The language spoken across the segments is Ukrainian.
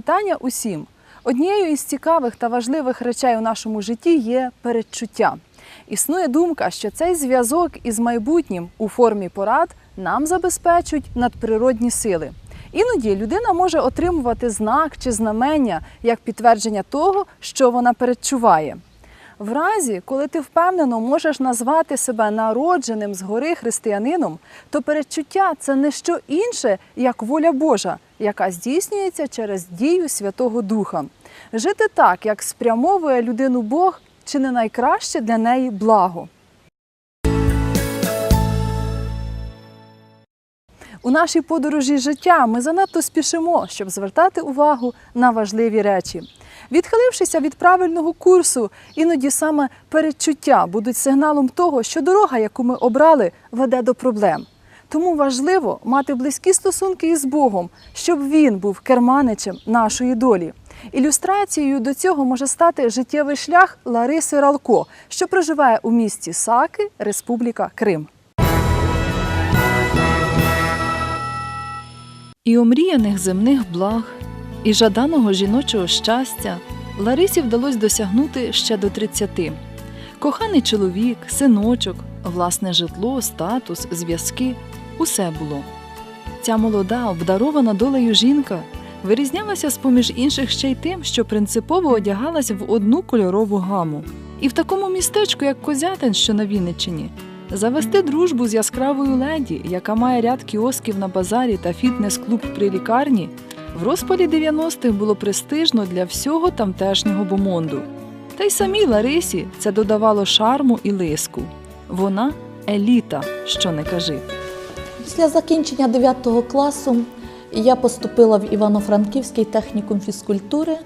Вітання усім! Однією із цікавих та важливих речей у нашому житті є передчуття. Існує думка, що цей зв'язок із майбутнім у формі порад нам забезпечують надприродні сили. Іноді людина може отримувати знак чи знамення як підтвердження того, що вона передчуває. В разі, коли ти впевнено можеш назвати себе народженим згори християнином, то передчуття це не що інше, як воля Божа, яка здійснюється через дію Святого Духа. Жити так, як спрямовує людину Бог, чи не найкраще для неї благо. У нашій подорожі життя ми занадто спішимо, щоб звертати увагу на важливі речі. Відхилившися від правильного курсу, іноді саме передчуття будуть сигналом того, що дорога, яку ми обрали, веде до проблем. Тому важливо мати близькі стосунки із Богом, щоб він був керманичем нашої долі. Ілюстрацією до цього може стати життєвий шлях Лариси Ралко, що проживає у місті Саки, Республіка Крим. І омріяних земних благ, і жаданого жіночого щастя Ларисі вдалося досягнути ще до 30. Коханий чоловік, синочок, власне житло, статус, зв'язки усе було. Ця молода, обдарована долею жінка вирізнялася з поміж інших ще й тим, що принципово одягалась в одну кольорову гаму. І в такому містечку, як Козятин, що на Вінниччині, завести дружбу з яскравою леді, яка має ряд кіосків на базарі та фітнес-клуб при лікарні, в розпалі 90-х було престижно для всього тамтешнього бомонду. Та й самій Ларисі це додавало шарму і лиску. Вона еліта, що не кажи. Після закінчення 9 класу я поступила в Івано-Франківський технікум фізкультури.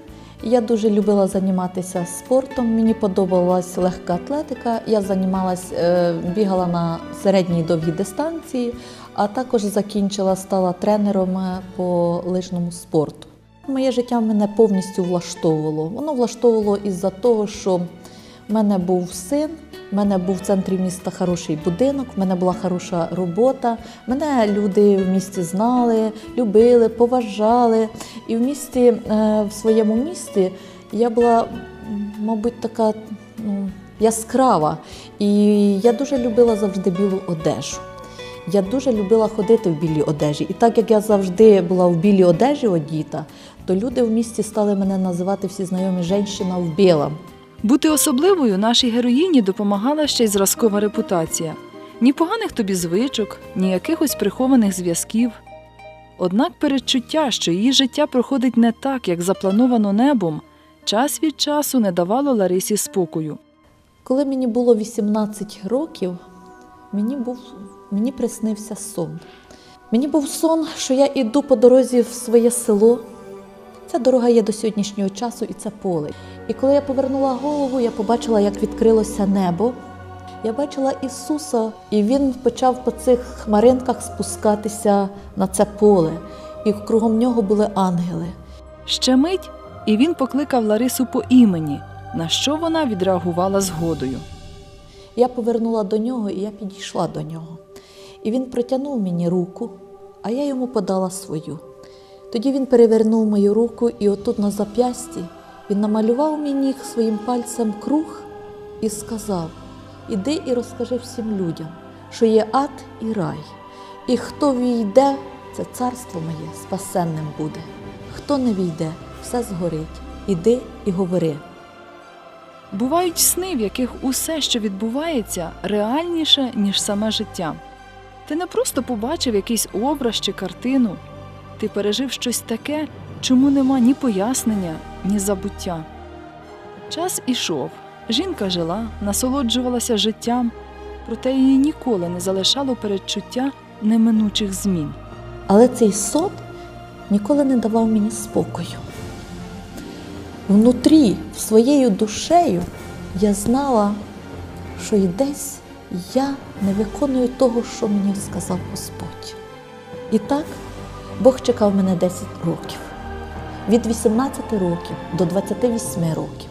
Я дуже любила займатися спортом. Мені подобалась легка атлетика. Я займалась, е, бігала на середній довгій дистанції, а також закінчила, стала тренером е, по лижному спорту. Моє життя мене повністю влаштовувало. Воно влаштовувало із-за того, що в мене був син, в мене був в центрі міста хороший будинок, в мене була хороша робота. Мене люди в місті знали, любили, поважали. І в місті, е, в своєму місті, я була, мабуть, така ну, яскрава. І я дуже любила завжди білу одежу. Я дуже любила ходити в білій одежі. І так як я завжди була в білій одежі одіта, то люди в місті стали мене називати всі знайомі «женщина в білому». Бути особливою нашій героїні допомагала ще й зразкова репутація. Ні поганих тобі звичок, ні якихось прихованих зв'язків. Однак передчуття, що її життя проходить не так, як заплановано небом, час від часу не давало Ларисі спокою. Коли мені було 18 років, мені, був, мені приснився сон. Мені був сон, що я йду по дорозі в своє село. Ця дорога є до сьогоднішнього часу і це поле. І коли я повернула голову, я побачила, як відкрилося небо. Я бачила Ісуса, і Він почав по цих хмаринках спускатися на це поле, і кругом нього були ангели. Ще мить, і він покликав Ларису по імені, на що вона відреагувала згодою. Я повернула до нього і я підійшла до нього. І він протягнув мені руку, а я йому подала свою. Тоді він перевернув мою руку, і отут на зап'ясті він намалював мені своїм пальцем круг і сказав: Іди і розкажи всім людям, що є ад і рай, і хто війде, це царство моє спасенним буде. Хто не війде, все згорить. Іди і говори. Бувають сни, в яких усе, що відбувається, реальніше, ніж саме життя. Ти не просто побачив якийсь образ чи картину, ти пережив щось таке, чому нема ні пояснення, ні забуття. Час ішов, жінка жила, насолоджувалася життям, проте її ніколи не залишало передчуття неминучих змін. Але цей сон ніколи не давав мені спокою. Внутрі, своєю душею, я знала, що й десь я не виконую того, що мені сказав Господь. І так Бог чекав мене 10 років. Від 18 років до 28 років,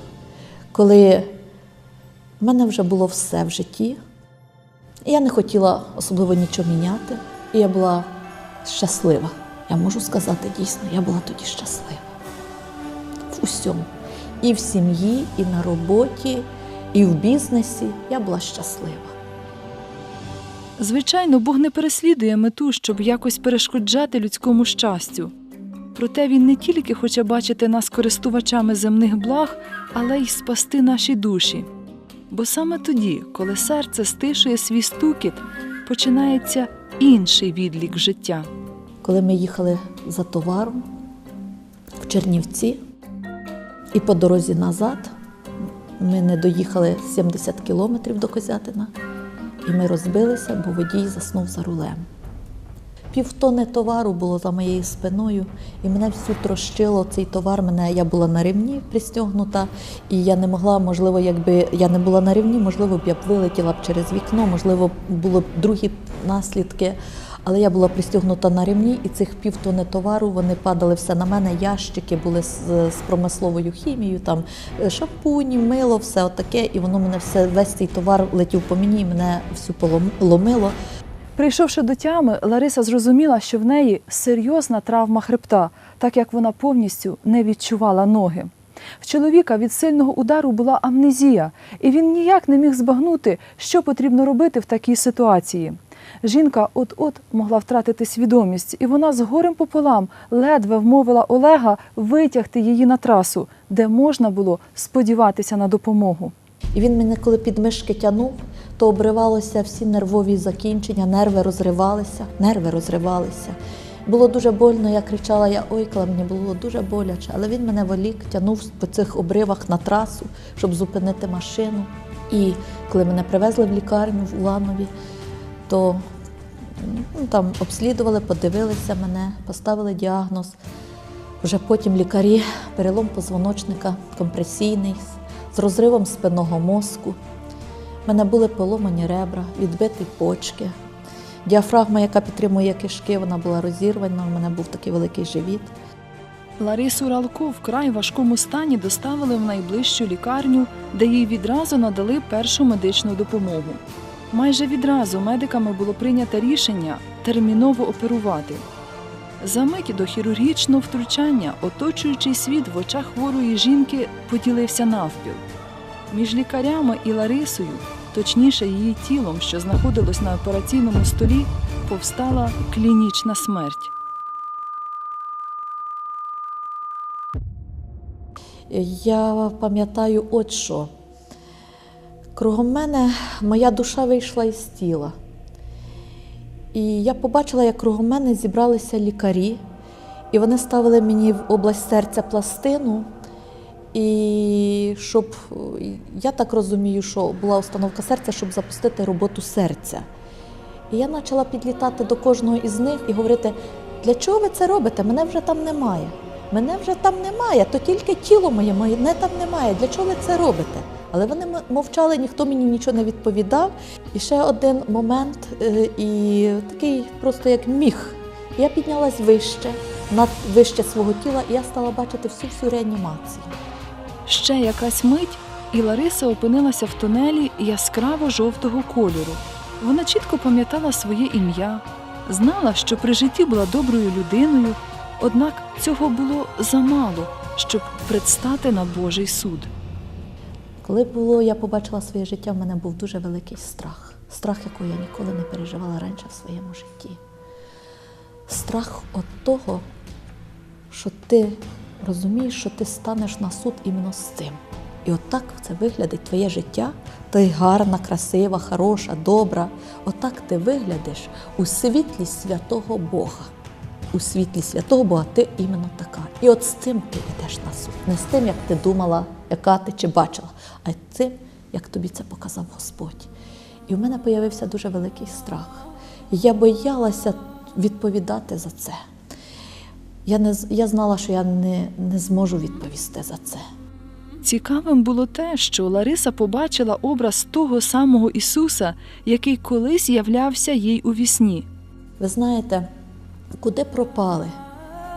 коли в мене вже було все в житті, і я не хотіла особливо нічого міняти, і я була щаслива. Я можу сказати дійсно, я була тоді щаслива. В усьому. І в сім'ї, і на роботі, і в бізнесі я була щаслива. Звичайно, Бог не переслідує мету, щоб якось перешкоджати людському щастю. Проте він не тільки хоче бачити нас користувачами земних благ, але й спасти наші душі. Бо саме тоді, коли серце стишує свій стукіт, починається інший відлік життя. Коли ми їхали за товаром в Чернівці, і по дорозі назад ми не доїхали 70 кілометрів до Козятина, і ми розбилися, бо водій заснув за рулем. Півтони товару було за моєю спиною, і мене всю трощило цей товар. Мене я була на рівні пристягнута, і я не могла, можливо, якби я не була на рівні, можливо, б я б вилетіла б через вікно, можливо, було б другі наслідки. Але я була пристягнута на рівні, і цих півтони товару вони падали все на мене. Ящики були з, з промисловою хімією, там е, шампуні, мило, все отаке. І воно мене все весь цей товар летів по мені, і мене всю поломило. Прийшовши до тями, Лариса зрозуміла, що в неї серйозна травма хребта, так як вона повністю не відчувала ноги. В чоловіка від сильного удару була амнезія, і він ніяк не міг збагнути, що потрібно робити в такій ситуації. Жінка от-от могла втратити свідомість, і вона з горем пополам ледве вмовила Олега витягти її на трасу, де можна було сподіватися на допомогу. І він мене, коли під мишки тянув, то обривалося всі нервові закінчення, нерви розривалися, нерви розривалися. Було дуже больно, я кричала, я ойкала, мені було дуже боляче. Але він мене волік, тягнув по цих обривах на трасу, щоб зупинити машину. І коли мене привезли в лікарню в Уланові, то ну, там обслідували, подивилися мене, поставили діагноз. Вже потім лікарі, перелом позвоночника, компресійний, з розривом спинного мозку. Мене були поломані ребра, відбиті почки. Діафрагма, яка підтримує кишки, вона була розірвана, у мене був такий великий живіт. Ларису Ралко в край важкому стані доставили в найближчу лікарню, де їй відразу надали першу медичну допомогу. Майже відразу медиками було прийнято рішення терміново оперувати. За мить до хірургічного втручання оточуючий світ в очах хворої жінки поділився навпіл. Між лікарями і Ларисою, точніше її тілом, що знаходилось на операційному столі, повстала клінічна смерть. Я пам'ятаю, от що. Кругом мене моя душа вийшла із тіла. І я побачила, як кругом мене зібралися лікарі, і вони ставили мені в область серця пластину. І щоб, я так розумію, що була установка серця, щоб запустити роботу серця. І я почала підлітати до кожного із них і говорити, для чого ви це робите? Мене вже там немає. Мене вже там немає, то тільки тіло моє, мене там немає. Для чого ви це робите? Але вони мовчали, ніхто мені нічого не відповідав. І ще один момент, е, і такий просто як міг. Я піднялась вище, над вище свого тіла, і я стала бачити всю всю реанімацію. Ще якась мить, і Лариса опинилася в тунелі яскраво жовтого кольору. Вона чітко пам'ятала своє ім'я, знала, що при житті була доброю людиною, однак цього було замало, щоб предстати на Божий суд. Коли було, я побачила своє життя, в мене був дуже великий страх. Страх, якого я ніколи не переживала раніше в своєму житті. Страх від того, що ти розумієш, що ти станеш на суд іменно з цим. І отак це виглядить твоє життя. Ти гарна, красива, хороша, добра. Отак ти виглядиш у світлі святого Бога. У світлі святого Бога ти іменно така. І от з цим ти йдеш на суд. Не з тим, як ти думала, яка ти чи бачила, а з цим, як тобі це показав Господь. І в мене з'явився дуже великий страх. Я боялася відповідати за це. Я не, я знала, що я не, не зможу відповісти за це. Цікавим було те, що Лариса побачила образ того самого Ісуса, який колись являвся їй у вісні. Ви знаєте, куди пропали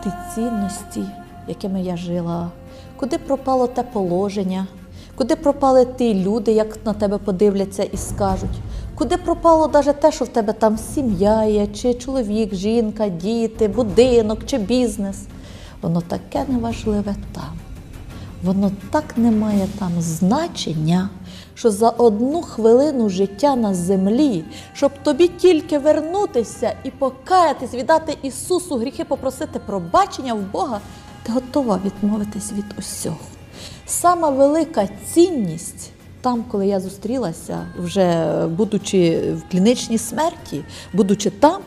ті цінності, якими я жила, куди пропало те положення, куди пропали ті люди, як на тебе подивляться і скажуть, куди пропало навіть те, що в тебе там сім'я є, чи чоловік, жінка, діти, будинок чи бізнес. Воно таке неважливе там. воно так не має там значення, що за одну хвилину життя на землі, щоб тобі тільки вернутися і покаятись, віддати Ісусу гріхи, попросити пробачення в Бога, ти готова відмовитись від усього. Сама велика цінність там, коли я зустрілася, вже будучи в клінічній смерті, будучи там,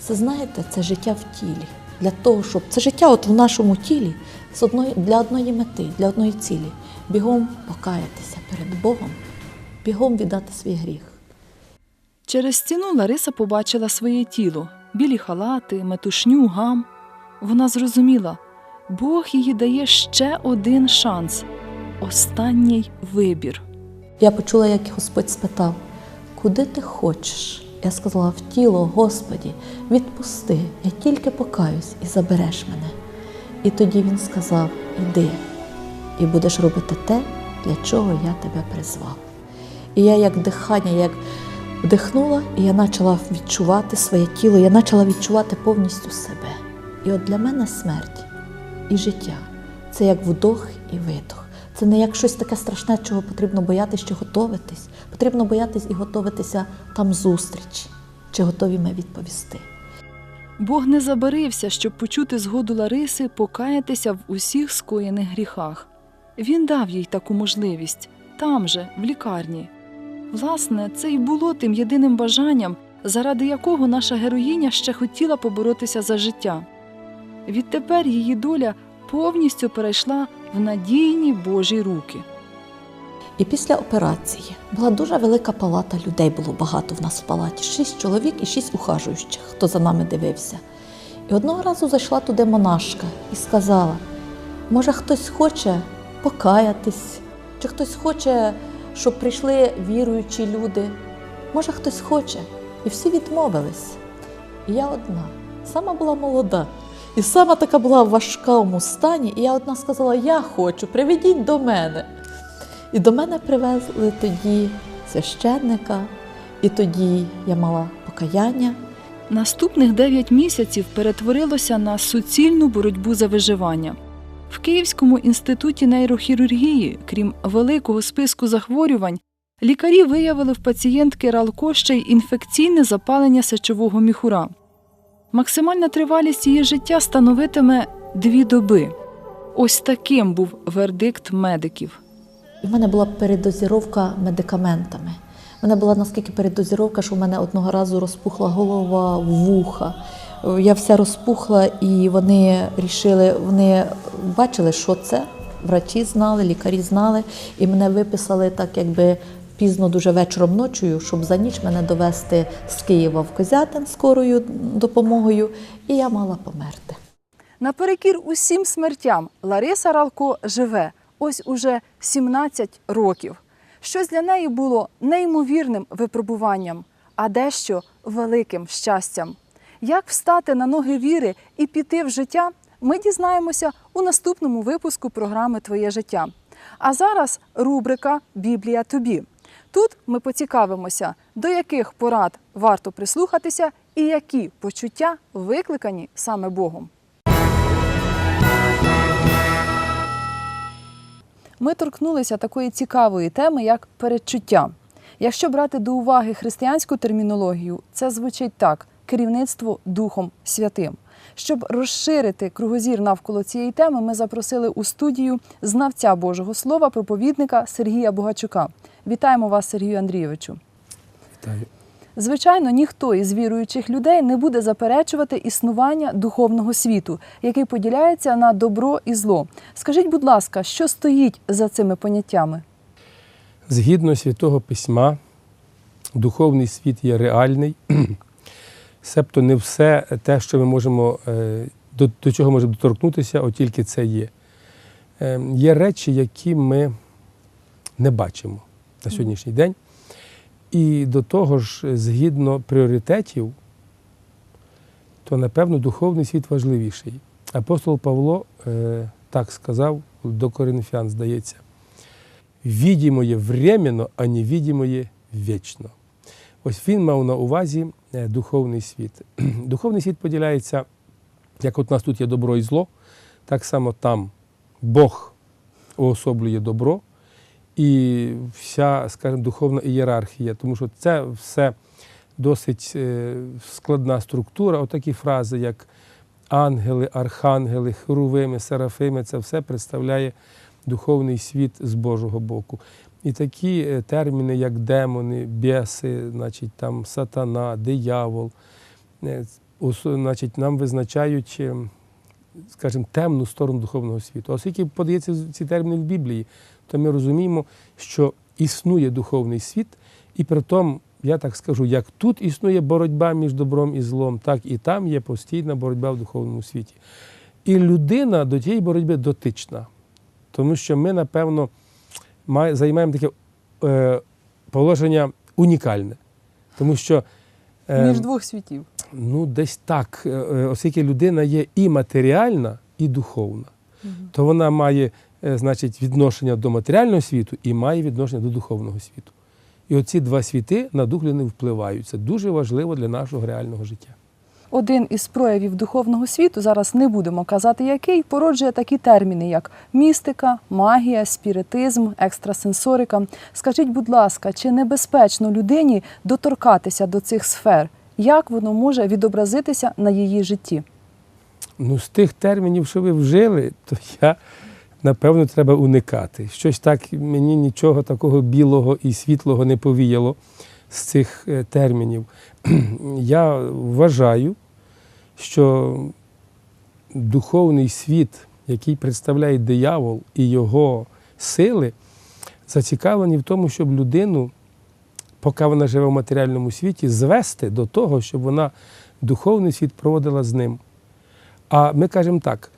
це знаєте, це життя в тілі. Для того, щоб це життя от в нашому тілі з одної, для одної мети, для одної цілі. Бігом покаятися перед Богом, бігом віддати свій гріх. Через стіну Лариса побачила своє тіло, білі халати, метушню, гам. Вона зрозуміла, Бог їй дає ще один шанс останній вибір. Я почула, як Господь спитав, куди ти хочеш? Я сказала, в тіло, Господі, відпусти, я тільки покаюсь і забереш мене. І тоді він сказав: Іди, і будеш робити те, для чого я тебе призвав. І я, як дихання, як вдихнула, і я почала відчувати своє тіло, я почала відчувати повністю себе. І от для мене смерть і життя це як вдох і видох. Це не як щось таке страшне, чого потрібно боятися чи готуватись. Потрібно боятись і готуватися там зустріч, чи готові ми відповісти. Бог не забарився, щоб почути згоду Лариси покаятися в усіх скоєних гріхах. Він дав їй таку можливість там же, в лікарні. Власне, це й було тим єдиним бажанням, заради якого наша героїня ще хотіла поборотися за життя. Відтепер її доля повністю перейшла в надійні Божі руки. І після операції була дуже велика палата людей, було багато в нас в палаті. Шість чоловік і шість ухажуючих, хто за нами дивився. І одного разу зайшла туди монашка і сказала: може, хтось хоче покаятись, чи хтось хоче, щоб прийшли віруючі люди. Може, хтось хоче. І всі відмовились. І я одна, сама була молода. І сама така була в важкому стані, і я одна сказала: Я хочу, приведіть до мене. І до мене привезли тоді священника, і тоді я мала покаяння. Наступних 9 місяців перетворилося на суцільну боротьбу за виживання. В Київському інституті нейрохірургії, крім великого списку захворювань, лікарі виявили в пацієнтки Ралко ще й інфекційне запалення сечового міхура. Максимальна тривалість її життя становитиме дві доби. Ось таким був вердикт медиків. В мене була передозіровка медикаментами. У мене була наскільки передозіровка, що в мене одного разу розпухла голова, вуха. Я вся розпухла, і вони рішили, вони бачили, що це. Врачі знали, лікарі знали, і мене виписали так, якби пізно дуже вечором ночою, щоб за ніч мене довести з Києва в Козятин скорою допомогою, і я мала померти. Наперекір усім смертям Лариса Ралко живе ось уже 17 років. Щось для неї було неймовірним випробуванням, а дещо великим щастям. Як встати на ноги віри і піти в життя, ми дізнаємося у наступному випуску програми Твоє життя. А зараз рубрика Біблія тобі. Тут ми поцікавимося, до яких порад варто прислухатися і які почуття викликані саме Богом. Ми торкнулися такої цікавої теми, як передчуття. Якщо брати до уваги християнську термінологію, це звучить так: керівництво Духом Святим. Щоб розширити кругозір навколо цієї теми, ми запросили у студію знавця Божого Слова, проповідника Сергія Богачука. Вітаємо вас, Сергію Андрійовичу. Вітаю. Звичайно, ніхто із віруючих людей не буде заперечувати існування духовного світу, який поділяється на добро і зло. Скажіть, будь ласка, що стоїть за цими поняттями? Згідно святого письма, духовний світ є реальний, себто не все те, що ми можемо, е, до, до чого можемо доторкнутися, от тільки це є. Е, Є речі, які ми не бачимо на сьогоднішній день. І до того ж, згідно пріоритетів, то напевно духовний світ важливіший. Апостол Павло е, так сказав до Коринфян, здається. Відімоє временно, а невідімоє вічно. Ось він мав на увазі духовний світ. Духовний світ поділяється, як от у нас тут є добро і зло, так само там Бог уособлює добро і вся, скажімо, духовна ієрархія, тому що це все досить е, складна структура. Отакі фрази, як ангели, архангели, херувими, серафими, це все представляє духовний світ з Божого боку. І такі е, терміни, як демони, біси, значить, там, сатана, диявол, е, значить, нам визначають, е, скажімо, темну сторону духовного світу. А Оскільки подається ці терміни в Біблії, то ми розуміємо, що існує духовний світ, і при тому, я так скажу, як тут існує боротьба між добром і злом, так і там є постійна боротьба в духовному світі. І людина до тієї боротьби дотична, тому що ми, напевно, займаємо таке е, положення унікальне. Тому що е, Між двох світів. ну, десь так, е, е, оскільки людина є і матеріальна, і духовна, то вона має е, значить, відношення до матеріального світу і має відношення до духовного світу. І оці два світи на дух людини впливають. Це дуже важливо для нашого реального життя. Один із проявів духовного світу, зараз не будемо казати який, породжує такі терміни, як містика, магія, спіритизм, екстрасенсорика. Скажіть, будь ласка, чи небезпечно людині доторкатися до цих сфер? Як воно може відобразитися на її житті? Ну, з тих термінів, що ви вжили, то я напевно треба уникати. Щось так мені нічого такого білого і світлого не повіяло з цих е, термінів. Я вважаю, що духовний світ, який представляє диявол і його сили, зацікавлені в тому, щоб людину, поки вона живе в матеріальному світі, звести до того, щоб вона духовний світ проводила з ним. А ми кажемо так: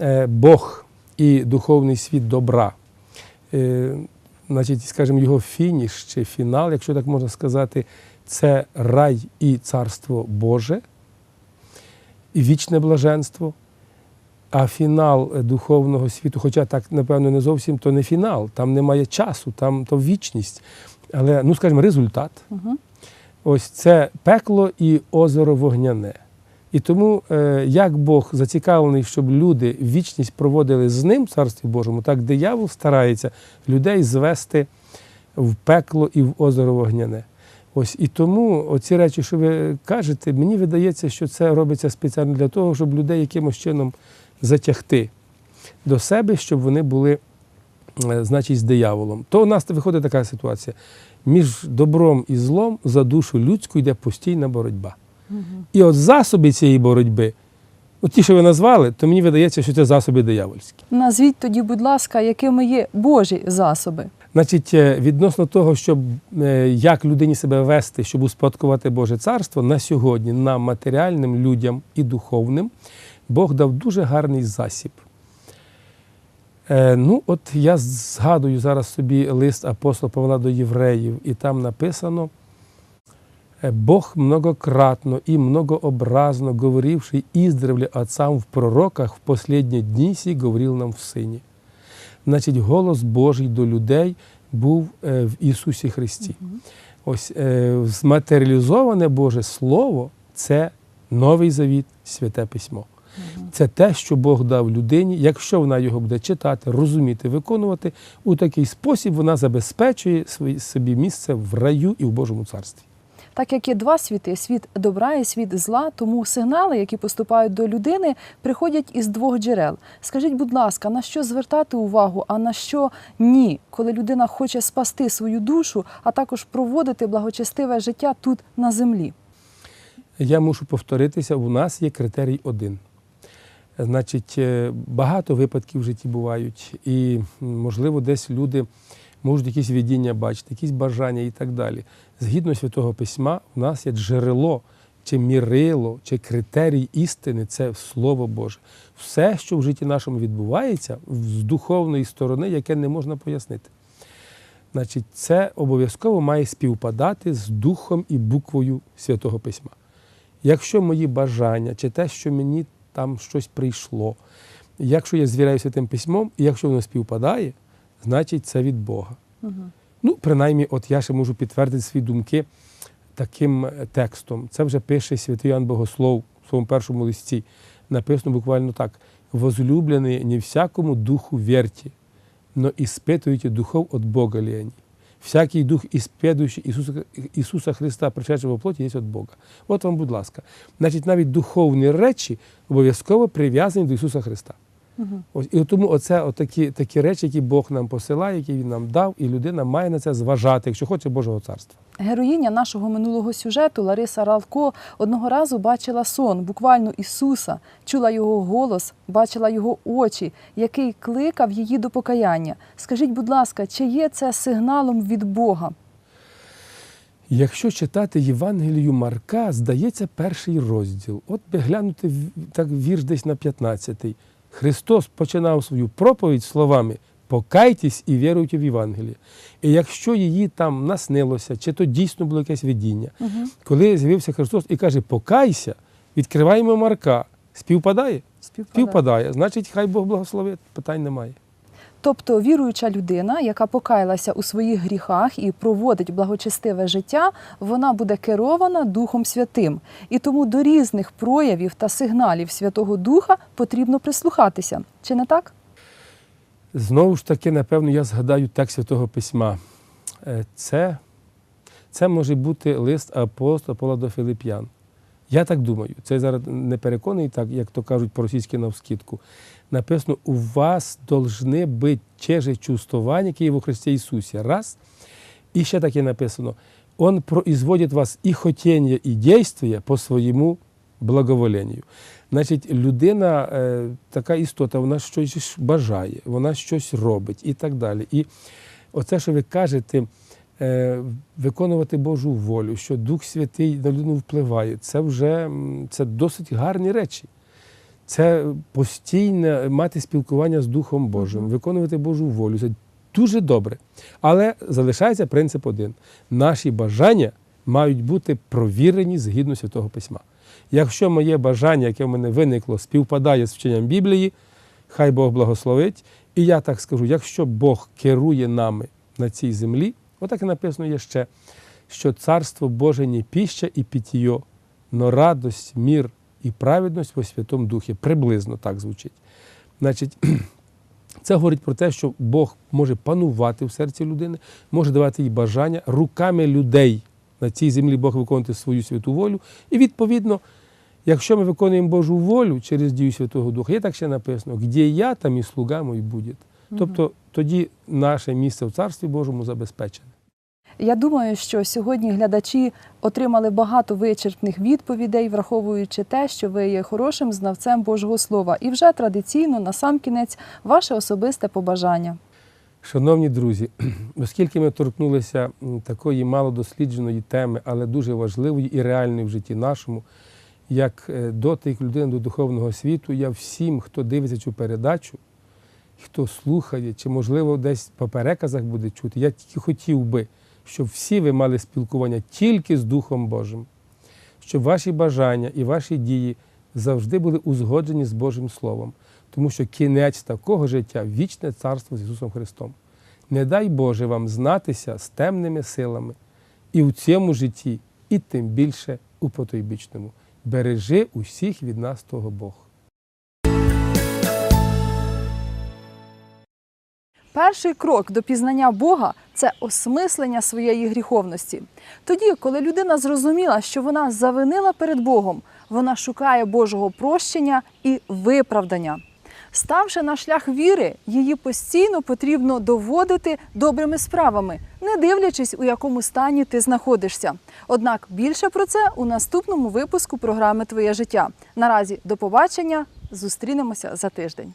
е, Бог і духовний світ добра, е, значить, скажімо, його фініш чи фінал, якщо так можна сказати, це рай і царство Боже, і вічне блаженство. А фінал е, духовного світу, хоча так, напевно, не зовсім, то не фінал, там немає часу, там то вічність. Але, ну, скажімо, результат. Угу. Ось це пекло і озеро вогняне. І тому, е, як Бог зацікавлений, щоб люди вічність проводили з ним в Царстві Божому, так диявол старається людей звести в пекло і в озеро вогняне. Ось і тому оці речі, що ви кажете, мені видається, що це робиться спеціально для того, щоб людей якимось чином затягти до себе, щоб вони були, е, значить, з дияволом. То у нас виходить така ситуація. Між добром і злом за душу людську йде постійна боротьба. І от засоби цієї боротьби, от ті, що ви назвали, то мені видається, що це засоби диявольські. Назвіть тоді, будь ласка, якими є Божі засоби. Значить, е, відносно того, щоб е, як людині себе вести, щоб успадкувати Боже царство, на сьогодні нам, матеріальним людям і духовним, Бог дав дуже гарний засіб. Е, ну, от я згадую зараз собі лист апостола Павла до євреїв, і там написано. «Е, Бог многократно и многообразно говоривший издревле отцам в пророках в последні дні сі говорив нам в Сині. Значить, голос Божий до людей був е, в Ісусі Христі. Ось е, зматеріалізоване Боже Слово це новий завіт, святе письмо. Це те, що Бог дав людині. Якщо вона його буде читати, розуміти, виконувати, у такий спосіб вона забезпечує собі місце в раю і в Божому царстві. Так як є два світи світ добра і світ зла, тому сигнали, які поступають до людини, приходять із двох джерел. Скажіть, будь ласка, на що звертати увагу, а на що ні, коли людина хоче спасти свою душу, а також проводити благочестиве життя тут на землі? Я мушу повторитися, у нас є критерій один. Значить, е, багато випадків в житті бувають, і, можливо, десь люди можуть якісь видіння бачити, якісь бажання і так далі. Згідно Святого Письма, у нас є джерело, чи мірило, чи критерій істини це Слово Боже. Все, що в житті нашому відбувається, з духовної сторони, яке не можна пояснити. Значить, це обов'язково має співпадати з духом і буквою Святого Письма. Якщо мої бажання чи те, що мені там щось прийшло, якщо я звіряюся тим письмом, і якщо воно співпадає, значить це від Бога. Ну, принаймні, от я ще можу підтвердити свої думки таким е, текстом. Це вже пише святий Іоанн Богослов в своєму першому листі. Написано буквально так: возлюблений не всякому духу вірті, но испытывайте духов от Бога они. Всякий дух, исповедуючий Ісуса, Ісуса Христа, пришедший во плоті, є від Бога. От вам, будь ласка. Значить, навіть духовні речі обов'язково прив'язані до Ісуса Христа. Ось, і тому оце отакі, такі речі, які Бог нам посилає, які Він нам дав, і людина має на це зважати, якщо хоче Божого царства. Героїня нашого минулого сюжету Лариса Ралко одного разу бачила сон, буквально Ісуса, чула його голос, бачила його очі, який кликав її до покаяння. Скажіть, будь ласка, чи є це сигналом від Бога? Якщо читати Євангелію Марка, здається перший розділ. От би глянути так вірш десь на 15-й. Христос починав свою проповідь словами Покайтесь і віруйте в Євангеліє. І якщо її там наснилося, чи то дійсно було якесь видіння, коли з'явився Христос і каже Покайся, відкриваємо Марка. Співпадає? Співпадає. Значить, хай Бог благословить, питань немає. Тобто віруюча людина, яка покаялася у своїх гріхах і проводить благочестиве життя, вона буде керована Духом Святим. І тому до різних проявів та сигналів Святого Духа потрібно прислухатися. Чи не так? Знову ж таки, напевно, я згадаю текст Святого Письма. Е, Це, це може бути лист апостола до Филип'ян. Я так думаю, це зараз не переконаний, так, як то кажуть по-російськи навскидку. Написано, у вас должны бути те же чувствования, які є во Христі Ісусі. Раз. І ще таке написано, Он производит вас і хотіння, і дійствия по своєму благоволенню. Значить, людина е, така істота, вона щось бажає, вона щось робить і так далі. І оце, що ви кажете, виконувати Божу волю, що Дух Святий на людину впливає, це вже це досить гарні речі. Це постійне мати спілкування з Духом Божим, виконувати Божу волю. Це дуже добре. Але залишається принцип один: наші бажання мають бути провірені згідно Святого Письма. Якщо моє бажання, яке в мене виникло, співпадає з вченням Біблії, хай Бог благословить. І я так скажу: якщо Бог керує нами на цій землі, отак і написано є ще, що царство Боже не піща і питьо, но радость, мір і праведність во Святому Духі. Приблизно так звучить. Значить, це говорить про те, що Бог може панувати в серці людини, може давати їй бажання руками людей на цій землі Бог виконувати свою святу волю. І відповідно, якщо ми виконуємо Божу волю через дію Святого Духа, є так ще написано, де я, там і слуга мій буде. Тобто тоді наше місце в Царстві Божому забезпечене. Я думаю, що сьогодні глядачі отримали багато вичерпних відповідей, враховуючи те, що ви є хорошим знавцем Божого Слова. І вже традиційно, на сам кінець, ваше особисте побажання. Шановні друзі, оскільки ми торкнулися такої малодослідженої теми, але дуже важливої і реальної в житті нашому, як е, дотик людини до духовного світу, я всім, хто дивиться цю передачу, хто слухає, чи, можливо, десь по переказах буде чути, я тільки хотів би, щоб всі ви мали спілкування тільки з Духом Божим, щоб ваші бажання і ваші дії завжди були узгоджені з Божим Словом. Тому що кінець такого життя вічне царство з Ісусом Христом. Не дай Боже вам знатися з темними силами і в цьому житті, і тим більше у потойбічному. Бережи усіх від нас того Бог. Перший крок до пізнання Бога це осмислення своєї гріховності. Тоді, коли людина зрозуміла, що вона завинила перед Богом, вона шукає Божого прощення і виправдання. Ставши на шлях віри, її постійно потрібно доводити добрими справами, не дивлячись, у якому стані ти знаходишся. Однак більше про це у наступному випуску програми Твоє життя. Наразі до побачення. Зустрінемося за тиждень.